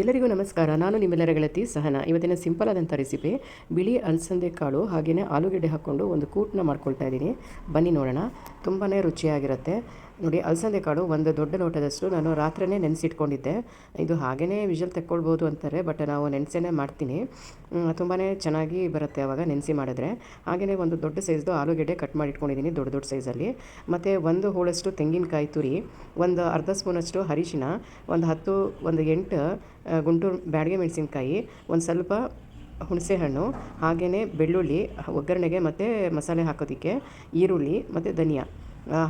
ಎಲ್ಲರಿಗೂ ನಮಸ್ಕಾರ. ನಾನು ನಿಮ್ಮೆಲ್ಲರ ಗೆಳತಿ ಸಹನ. ಇವತ್ತಿನ ಸಿಂಪಲ್ ಆದಂಥ ರೆಸಿಪಿ, ಬಿಳಿ ಅಲಸಂದೆ ಕಾಳು ಹಾಗೆಯೇ ಆಲೂಗೆಡ್ಡೆ ಹಾಕ್ಕೊಂಡು ಒಂದು ಕೂಟನ್ನ ಮಾಡ್ಕೊಳ್ತಾ ಇದ್ದೀನಿ. ಬನ್ನಿ ನೋಡೋಣ. ತುಂಬಾ ರುಚಿಯಾಗಿರುತ್ತೆ. ನೋಡಿ, ಅಲಸಂದೆ ಕಾಳು ಒಂದು ದೊಡ್ಡ ಲೋಟದಷ್ಟು ನಾನು ರಾತ್ರಿಯೇ ನೆನೆಸಿಟ್ಕೊಂಡಿದ್ದೆ. ಇದು ಹಾಗೇ ವಿಷಲ್ ತೆಕ್ಕೊಳ್ಬೋದು ಅಂತಾರೆ, ಬಟ್ ನಾವು ನೆನೆಸೇನೆ ಮಾಡ್ತೀನಿ. ತುಂಬಾ ಚೆನ್ನಾಗಿ ಬರುತ್ತೆ ಆವಾಗ ನೆನೆಸಿ ಮಾಡಿದ್ರೆ. ಹಾಗೆಯೇ ಒಂದು ದೊಡ್ಡ ಸೈಜ್ದು ಆಲೂಗೆಡ್ಡೆ ಕಟ್ ಮಾಡಿ ಇಟ್ಕೊಂಡಿದ್ದೀನಿ ದೊಡ್ಡ ದೊಡ್ಡ ಸೈಜಲ್ಲಿ. ಮತ್ತು ಒಂದು ಹೋಳಷ್ಟು ತೆಂಗಿನಕಾಯಿ ತುರಿ, ಒಂದು ಅರ್ಧ ಸ್ಪೂನಷ್ಟು ಅರಿಶಿನ ಒಂದು ಹತ್ತು, ಒಂದು ಎಂಟು ಗುಂಟೂರು ಬ್ಯಾಡಗೆ ಮೆಣಸಿನ್ಕಾಯಿ, ಒಂದು ಸ್ವಲ್ಪ ಹುಣಸೆಹಣ್ಣು ಹಾಗೆಯೇ ಬೆಳ್ಳುಳ್ಳಿ, ಒಗ್ಗರಣೆಗೆ ಮತ್ತು ಮಸಾಲೆ ಹಾಕೋದಕ್ಕೆ, ಈರುಳ್ಳಿ ಮತ್ತು ಧನಿಯಾ.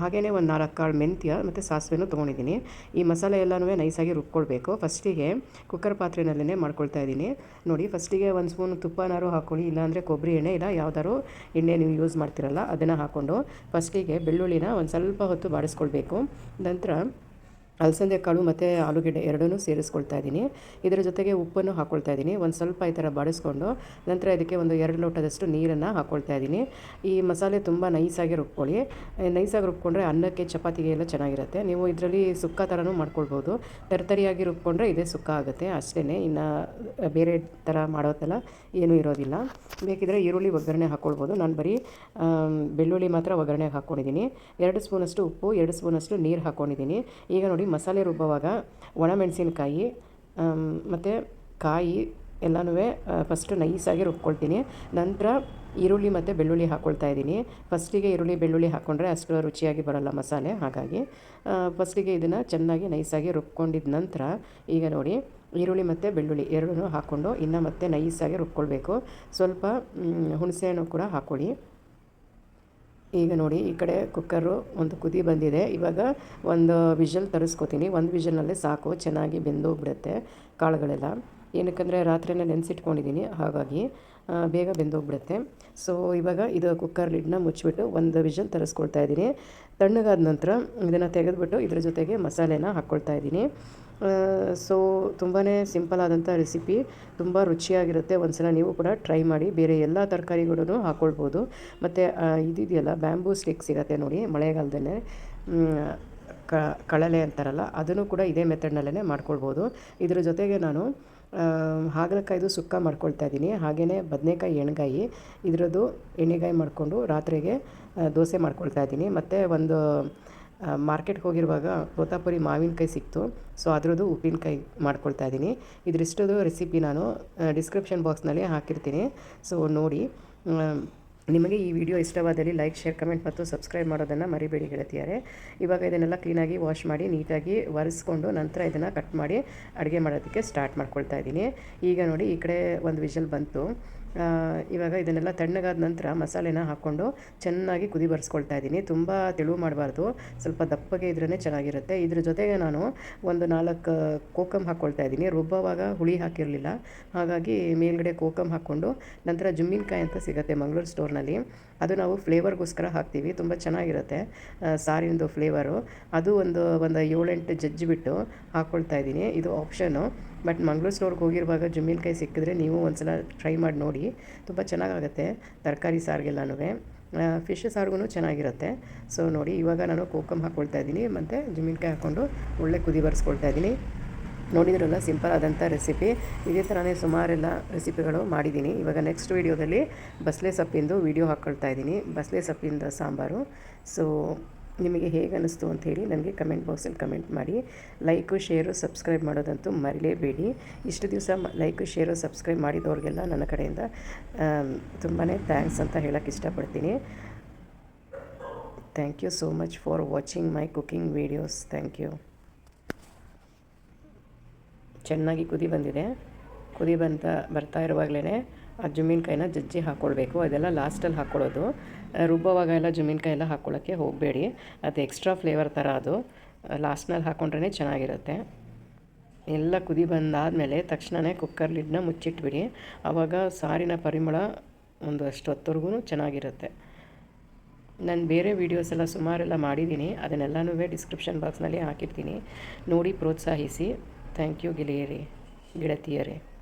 ಹಾಗೆಯೇ ಒಂದು ನಾಲ್ಕು ಕಾಳು ಮೆಂತ್ಯ ಮತ್ತು ಸಾಸಿವೆನೂ ತೊಗೊಂಡಿದ್ದೀನಿ. ಈ ಮಸಾಲೆ ಎಲ್ಲನೂ ನೈಸಾಗಿ ರುಬ್ಕೊಳ್ಬೇಕು. ಫಸ್ಟಿಗೆ ಕುಕ್ಕರ್ ಪಾತ್ರೆನಲ್ಲೇ ಮಾಡ್ಕೊಳ್ತಾ ಇದ್ದೀನಿ. ನೋಡಿ, ಫಸ್ಟಿಗೆ ಒಂದು ಸ್ಪೂನ್ ತುಪ್ಪನಾರು ಹಾಕ್ಕೊಳ್ಳಿ, ಇಲ್ಲಾಂದರೆ ಕೊಬ್ಬರಿ ಎಣ್ಣೆ ಇಲ್ಲ ಯಾವ್ದಾದ್ರು ಎಣ್ಣೆ ನೀವು ಯೂಸ್ ಮಾಡ್ತಿರಲ್ಲ, ಅದನ್ನು ಹಾಕ್ಕೊಂಡು ಫಸ್ಟಿಗೆ ಬೆಳ್ಳುಳ್ಳಿನ ಒಂದು ಸ್ವಲ್ಪ ಹೊತ್ತು ಬಾಡಿಸ್ಕೊಳ್ಬೇಕು. ನಂತರ ಅಲಸಂದೆ, ಕಾಳು ಮತ್ತು ಆಲೂಗೆಡ್ಡೆ ಎರಡನ್ನೂ ಸೇರಿಸ್ಕೊಳ್ತಾ ಇದ್ದೀನಿ. ಇದರ ಜೊತೆಗೆ ಉಪ್ಪನ್ನು ಹಾಕ್ಕೊಳ್ತಾ ಇದ್ದೀನಿ. ಒಂದು ಸ್ವಲ್ಪ ಈ ಥರ ಬಾಡಿಸ್ಕೊಂಡು ನಂತರ ಇದಕ್ಕೆ ಒಂದು ಎರಡು ಲೋಟದಷ್ಟು ನೀರನ್ನು ಹಾಕ್ಕೊಳ್ತಾ ಇದ್ದೀನಿ. ಈ ಮಸಾಲೆ ತುಂಬ ನೈಸಾಗಿ ರುಬ್ಕೊಳ್ಳಿ. ನೈಸಾಗಿ ರುಬ್ಕೊಂಡ್ರೆ ಅನ್ನಕ್ಕೆ ಚಪಾತಿಗೆ ಎಲ್ಲ ಚೆನ್ನಾಗಿರುತ್ತೆ. ನೀವು ಇದರಲ್ಲಿ ಸುಕ್ಕ ಥರನೂ ಮಾಡ್ಕೊಳ್ಬೋದು. ತರತರಿಯಾಗಿ ರುಬ್ಕೊಂಡ್ರೆ ಇದೇ ಸುಕ್ಕ ಆಗುತ್ತೆ. ಅಷ್ಟೇ ಇನ್ನು ಬೇರೆ ಥರ ಮಾಡೋದೆಲ್ಲ ಏನೂ ಇರೋದಿಲ್ಲ. ಬೇಕಿದ್ರೆ ಈರುಳ್ಳಿ ಒಗ್ಗರಣೆ ಹಾಕ್ಕೊಳ್ಬೋದು ನಾನು ಬರೀ ಬೆಳ್ಳುಳ್ಳಿ ಮಾತ್ರ ಒಗ್ಗರಣೆ ಹಾಕ್ಕೊಂಡಿದ್ದೀನಿ ಎರಡು ಸ್ಪೂನಷ್ಟು ಉಪ್ಪು, ಎರಡು ಸ್ಪೂನಷ್ಟು ನೀರು ಹಾಕ್ಕೊಂಡಿದ್ದೀನಿ ಈಗ ನೋಡಿ ಮಸಾಲೆ ರುಬ್ಬುವಾಗ ಒಣಮೆಣಸಿನ್ಕಾಯಿ ಮತ್ತು ಕಾಯಿ ಎಲ್ಲನೂ ಫಸ್ಟು ನೈಸಾಗಿ ರುಬ್ಕೊಳ್ತೀನಿ. ನಂತರ ಈರುಳ್ಳಿ ಮತ್ತು ಬೆಳ್ಳುಳ್ಳಿ ಹಾಕ್ಕೊಳ್ತಾ ಇದ್ದೀನಿ. ಫಸ್ಟಿಗೆ ಈರುಳ್ಳಿ, ಬೆಳ್ಳುಳ್ಳಿ ಹಾಕ್ಕೊಂಡ್ರೆ ಅಷ್ಟು ರುಚಿಯಾಗಿ ಬರೋಲ್ಲ ಮಸಾಲೆ, ಹಾಗಾಗಿ ಫಸ್ಟಿಗೆ ಇದನ್ನು ಚೆನ್ನಾಗಿ ನೈಸಾಗಿ ರುಬ್ಕೊಂಡಿದ ನಂತರ ಈಗ ನೋಡಿ, ಈರುಳ್ಳಿ ಮತ್ತು ಬೆಳ್ಳುಳ್ಳಿ ಎರಡೂ ಹಾಕ್ಕೊಂಡು ಇನ್ನು ಮತ್ತೆ ನೈಸಾಗಿ ರುಬ್ಕೊಳ್ಬೇಕು. ಸ್ವಲ್ಪ ಹುಣಸೆಹಣ್ಣು ಕೂಡ ಹಾಕ್ಕೊಳ್ಳಿ ಈಗ ನೋಡಿ, ಈ ಕಡೆ ಕುಕ್ಕರು ಒಂದು ಕುದಿ ಬಂದಿದೆ. ಇವಾಗ ಒಂದು ವಿಷಲ್ ತರಿಸ್ಕೊತೀನಿ. ಒಂದು ವಿಷಲ್ನಲ್ಲೇ ಸಾಕು, ಚೆನ್ನಾಗಿ ಬೆಂದೋಗ್ಬಿಡುತ್ತೆ ಕಾಳುಗಳೆಲ್ಲ. ಏನಕ್ಕಂದರೆ, ರಾತ್ರಿನ ನೆನೆಸಿಟ್ಕೊಂಡಿದ್ದೀನಿ ಹಾಗಾಗಿ ಬೇಗ ಬೆಂದೋಗ್ಬಿಡುತ್ತೆ. ಸೊ ಇವಾಗ ಇದು ಕುಕ್ಕರ್ ಲಿಡ್ನ ಮುಚ್ಚಿಬಿಟ್ಟು ಒಂದು ವಿಷಲ್ ತರಿಸ್ಕೊಳ್ತಾ ಇದ್ದೀನಿ ತಣ್ಣಗಾದ ನಂತರ ಇದನ್ನು ತೆಗೆದುಬಿಟ್ಟು ಇದ್ರ ಜೊತೆಗೆ ಮಸಾಲೆನ ಹಾಕ್ಕೊಳ್ತಾ ಇದ್ದೀನಿ ಸೊ ತುಂಬಾ ಸಿಂಪಲ್ ಆದಂಥ ರೆಸಿಪಿ ತುಂಬ ರುಚಿಯಾಗಿರುತ್ತೆ. ಒಂದ್ಸಲ ನೀವು ಕೂಡ ಟ್ರೈ ಮಾಡಿ, ಬೇರೆ ಎಲ್ಲ ತರಕಾರಿಗಳೂ ಹಾಕ್ಕೊಳ್ಬೋದು ಮತ್ತು ಇದಿದೆಯಲ್ಲ ಬ್ಯಾಂಬೂ ಸ್ಟಿಕ್ ಸಿಗತ್ತೆ ನೋಡಿ, ಮಳೆಗಾಲದಲ್ಲೇ. ಕಳಲೆ ಅಂತಾರಲ್ಲ, ಅದನ್ನು ಕೂಡ ಇದೇ ಮೆಥಡ್ನಲ್ಲೇ ಮಾಡ್ಕೊಳ್ಬೋದು. ಇದರ ಜೊತೆಗೆ ನಾನು ಹಾಗಲಕಾಯ್ದು ಸುಕ್ಕ ಮಾಡ್ಕೊಳ್ತಾ ಇದ್ದೀನಿ. ಹಾಗೆಯೇ ಬದನೆಕಾಯಿ, ಎಣ್ಗಾಯಿ, ಇದರದ್ದು ಎಣ್ಣೆಗಾಯಿ ಮಾಡಿಕೊಂಡು ರಾತ್ರಿಗೆ ದೋಸೆ ಮಾಡ್ಕೊಳ್ತಾ ಇದ್ದೀನಿ. ಮತ್ತು ಒಂದು ಮಾರ್ಕೆಟ್ಗೆ ಹೋಗಿರುವಾಗ ಗೋತಾಪುರಿ ಮಾವಿನಕಾಯಿ ಸಿಕ್ತು. ಸೊ, ಅದರದ್ದು ಉಪ್ಪಿನಕಾಯಿ ಮಾಡ್ಕೊಳ್ತಾ ಇದ್ದೀನಿ. ಇದ್ರಿಷ್ಟದು ರೆಸಿಪಿ ನಾನು ಡಿಸ್ಕ್ರಿಪ್ಷನ್ ಬಾಕ್ಸ್ನಲ್ಲಿ ಹಾಕಿರ್ತೀನಿ. ಸೊ, ನೋಡಿ. ನಿಮಗೆ ಈ ವಿಡಿಯೋ ಇಷ್ಟವಾದಲ್ಲಿ ಲೈಕ್ ಶೇರ್ ಕಮೆಂಟ್ ಮತ್ತು ಸಬ್ಸ್ಕ್ರೈಬ್ ಮಾಡೋದನ್ನು ಮರಿಬೇಡಿ ಗೆಳತಿಯಾರೆ. ಇವಾಗ ಇದನ್ನೆಲ್ಲ ಕ್ಲೀನಾಗಿ ವಾಶ್ ಮಾಡಿ, ನೀಟಾಗಿ ಒರೆಸ್ಕೊಂಡು ನಂತರ ಇದನ್ನು ಕಟ್ ಮಾಡಿ ಅಡುಗೆ ಮಾಡೋದಕ್ಕೆ ಸ್ಟಾರ್ಟ್ ಮಾಡ್ಕೊಳ್ತಾ ಇದ್ದೀನಿ. ಈಗ ನೋಡಿ, ಈ ಕಡೆ ಒಂದು ವಿಷಲ್ ಬಂತು. ಇವಾಗ ಇದನ್ನೆಲ್ಲ ತಣ್ಣಗಾದ ನಂತರ ಮಸಾಲೆನ ಹಾಕ್ಕೊಂಡು ಚೆನ್ನಾಗಿ ಕುದಿ ಬರ್ಸ್ಕೊಳ್ತಾ ಇದ್ದೀನಿ. ತುಂಬ ತೆಳು ಮಾಡಬಾರ್ದು. ಸ್ವಲ್ಪ ದಪ್ಪಗೆ ಇದ್ರೇ ಚೆನ್ನಾಗಿರುತ್ತೆ. ಇದ್ರ ಜೊತೆಗೆ ನಾನು ಒಂದು ನಾಲ್ಕು ಕೋಕಮ್ ಹಾಕ್ಕೊಳ್ತಾ ಇದ್ದೀನಿ. ರುಬ್ಬವಾಗ ಹುಳಿ ಹಾಕಿರಲಿಲ್ಲ. ಹಾಗಾಗಿ ಮೇಲ್ಗಡೆ ಕೋಕಮ್ ಹಾಕ್ಕೊಂಡು ನಂತರ ಜುಮ್ಮಿನಕಾಯಿ ಅಂತ ಸಿಗುತ್ತೆ ಮಂಗಳೂರು ಸ್ಟೋರ್ನಲ್ಲಿ. ಅದು ನಾವು ಫ್ಲೇವರ್ಗೋಸ್ಕರ ಹಾಕ್ತೀವಿ. ತುಂಬ ಚೆನ್ನಾಗಿರುತ್ತೆ ಸಾರಿನದು ಫ್ಲೇವರು. ಅದು ಒಂದು ಒಂದು ಏಳೆಂಟು ಜಜ್ಜಿಬಿಟ್ಟು ಹಾಕ್ಕೊಳ್ತಾ ಇದ್ದೀನಿ. ಇದು ಆಪ್ಷನು ಬಟ್ ಮಂಗಳೂರು ಸ್ಟೋರ್ಗೆ ಹೋಗಿರುವಾಗ ಜುಮ್ಮಿನಕಾಯಿ ಸಿಕ್ಕಿದ್ರೆ ನೀವು ಒಂದ್ಸಲ ಟ್ರೈ ಮಾಡಿ ನೋಡಿ. ತುಂಬ ಚೆನ್ನಾಗಾಗುತ್ತೆ ತರಕಾರಿ ಸಾರಿಗೆಲ್ಲನೂ ಫಿಶ್ ಸಾರಿಗೂ ಚೆನ್ನಾಗಿರುತ್ತೆ. ಸೊ ನೋಡಿ, ಇವಾಗ ನಾನು ಕೋಕಮ್ ಹಾಕ್ಕೊಳ್ತಾ ಇದ್ದೀನಿ. ಮತ್ತು ಜಮೀನ್ಕಾಯಿ ಹಾಕ್ಕೊಂಡು ಒಳ್ಳೆ ಕುದಿ ಬರೆಸ್ಕೊಳ್ತಾ ಇದ್ದೀನಿ. ನೋಡಿದ್ರಲ್ಲ, ಸಿಂಪಲ್ ಆದಂಥ ರೆಸಿಪಿ. ಇದೇ ಥರನೇ ಸುಮಾರೆಲ್ಲ ರೆಸಿಪಿಗಳು ಮಾಡಿದ್ದೀನಿ. ಇವಾಗ ನೆಕ್ಸ್ಟ್ ವೀಡಿಯೋದಲ್ಲಿ ಬಸಳೆ ಸೊಪ್ಪಿಂದು ವೀಡಿಯೋ ಹಾಕ್ಕೊಳ್ತಾ ಇದ್ದೀನಿ. ಬಸಳೆ ಸೊಪ್ಪಿಂದ ಸಾಂಬಾರು. ಸೊ ನಿಮಗೆ ಹೇಗೆ ಅಂತ ಹೇಳಿ ನನಗೆ ಕಮೆಂಟ್ ಬಾಕ್ಸಲ್ಲಿ ಕಮೆಂಟ್ ಮಾಡಿ. ಲೈಕು ಶೇರು ಸಬ್ಸ್ಕ್ರೈಬ್ ಮಾಡೋದಂತೂ ಮರಿಲೇಬೇಡಿ. ಇಷ್ಟು ದಿವಸ ಲೈಕು ಶೇರು ಸಬ್ಸ್ಕ್ರೈಬ್ ಮಾಡಿದವ್ರಿಗೆಲ್ಲ ನನ್ನ ಕಡೆಯಿಂದ ತುಂಬಾ ಥ್ಯಾಂಕ್ಸ್ ಅಂತ ಹೇಳೋಕ್ಕೆ ಇಷ್ಟಪಡ್ತೀನಿ. Thank you so much for watching my cooking videos thank you ಚೆನ್ನಾಗಿ ಕುದಿ ಬಂದಿದೆ. ಕುದಿ ಬಂತ ಬರ್ತಾ ಇರುವಾಗಲೇ ಆ ಜುಮ್ಮಿನಕಾಯಿನ ಜಜ್ಜಿ ಹಾಕ್ಕೊಳ್ಬೇಕು ಅದೆಲ್ಲ ಲಾಸ್ಟಲ್ಲಿ ಹಾಕ್ಕೊಳ್ಳೋದು ರುಬ್ಬುವಾಗ ಎಲ್ಲ ಜಮೀನ್ಕಾಯಿ ಎಲ್ಲ ಹಾಕ್ಕೊಳ್ಳೋಕ್ಕೆ ಹೋಗಬೇಡಿ. ಅದು ಎಕ್ಸ್ಟ್ರಾ ಫ್ಲೇವರ್ ಥರ ಅದು. ಲಾಸ್ಟ್ನಲ್ಲಿ ಹಾಕ್ಕೊಂಡ್ರೇ ಚೆನ್ನಾಗಿರುತ್ತೆ. ಎಲ್ಲ ಕುದಿ ಬಂದಾದಮೇಲೆ ತಕ್ಷಣವೇ ಕುಕ್ಕರ್ ಲಿಡ್ನ ಮುಚ್ಚಿಟ್ಬಿಡಿ. ಆವಾಗ ಸಾರಿನ ಪರಿಮಳ ಒಂದು ಅಷ್ಟು ಹೊತ್ತವರೆಗೂ ಚೆನ್ನಾಗಿರುತ್ತೆ. ನಾನು ಬೇರೆ ವೀಡಿಯೋಸ್ ಎಲ್ಲ ಸುಮಾರೆಲ್ಲ ಮಾಡಿದ್ದೀನಿ. ಅದನ್ನೆಲ್ಲನೂ ಡಿಸ್ಕ್ರಿಪ್ಷನ್ ಬಾಕ್ಸ್ನಲ್ಲಿ ಹಾಕಿರ್ತೀನಿ. ನೋಡಿ ಪ್ರೋತ್ಸಾಹಿಸಿ. ಥ್ಯಾಂಕ್ ಯು ಗೆಳೆಯರಿ, ಗೆಳತಿಯರೇ.